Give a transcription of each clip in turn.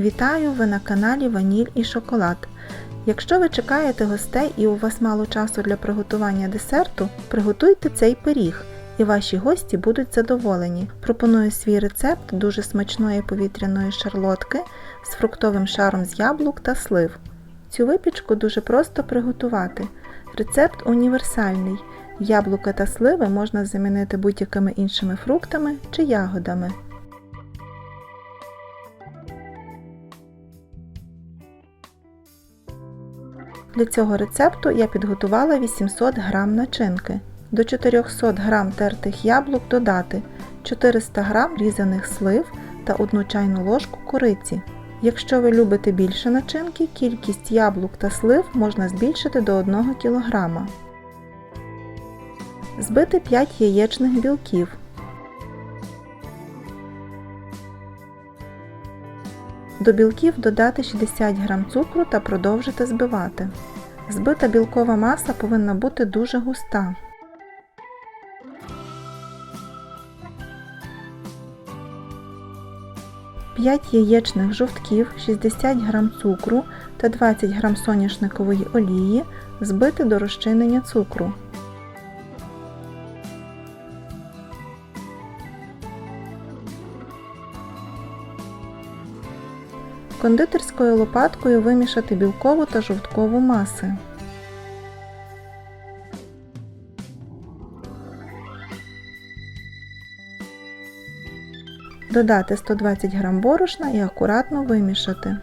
Вітаю! Ви на каналі Ваніль і Шоколад. Якщо ви чекаєте гостей і у вас мало часу для приготування десерту, приготуйте цей пиріг, і ваші гості будуть задоволені. Пропоную свій рецепт дуже смачної повітряної шарлотки з фруктовим шаром з яблук та слив. Цю випічку дуже просто приготувати. Рецепт універсальний. Яблука та сливи можна замінити будь-якими іншими фруктами чи ягодами. Для цього рецепту я підготувала 800 г начинки. До 400 г тертих яблук додати 400 г різаних слив та 1 чайну ложку кориці. Якщо ви любите більше начинки, кількість яблук та слив можна збільшити до 1 кг. Збити 5 яєчних білків. До білків додати 60 г цукру та продовжити збивати. Збита білкова маса повинна бути дуже густа. П'ять яєчних жовтків, 60 г цукру та 20 г соняшникової олії збити до розчинення цукру. Кондитерською лопаткою вимішати білкову та жовткову маси. Додати 120 г борошна і акуратно вимішати.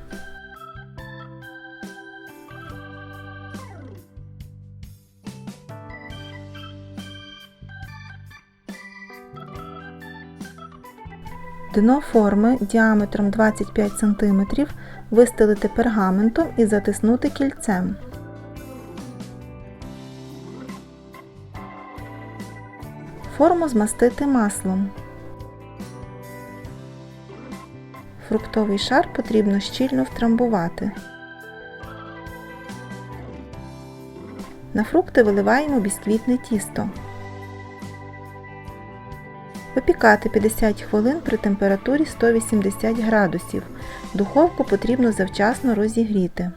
Дно форми діаметром 25 см вистелити пергаментом і затиснути кільцем. Форму змастити маслом. Фруктовий шар потрібно щільно втрамбувати. На фрукти виливаємо бісквітне тісто. Випікати 50 хвилин при температурі 180 градусів. Духовку потрібно завчасно розігріти.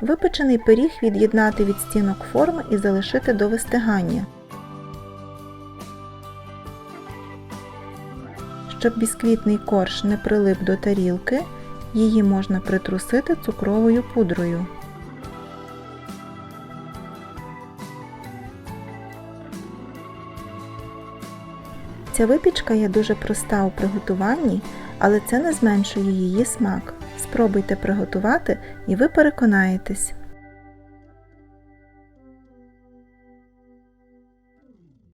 Випечений пиріг від'єднати від стінок форми і залишити до вистигання. Щоб бісквітний корж не прилип до тарілки, її можна притрусити цукровою пудрою. Ця випічка є дуже проста у приготуванні, але це не зменшує її смак. Спробуйте приготувати і ви переконаєтесь.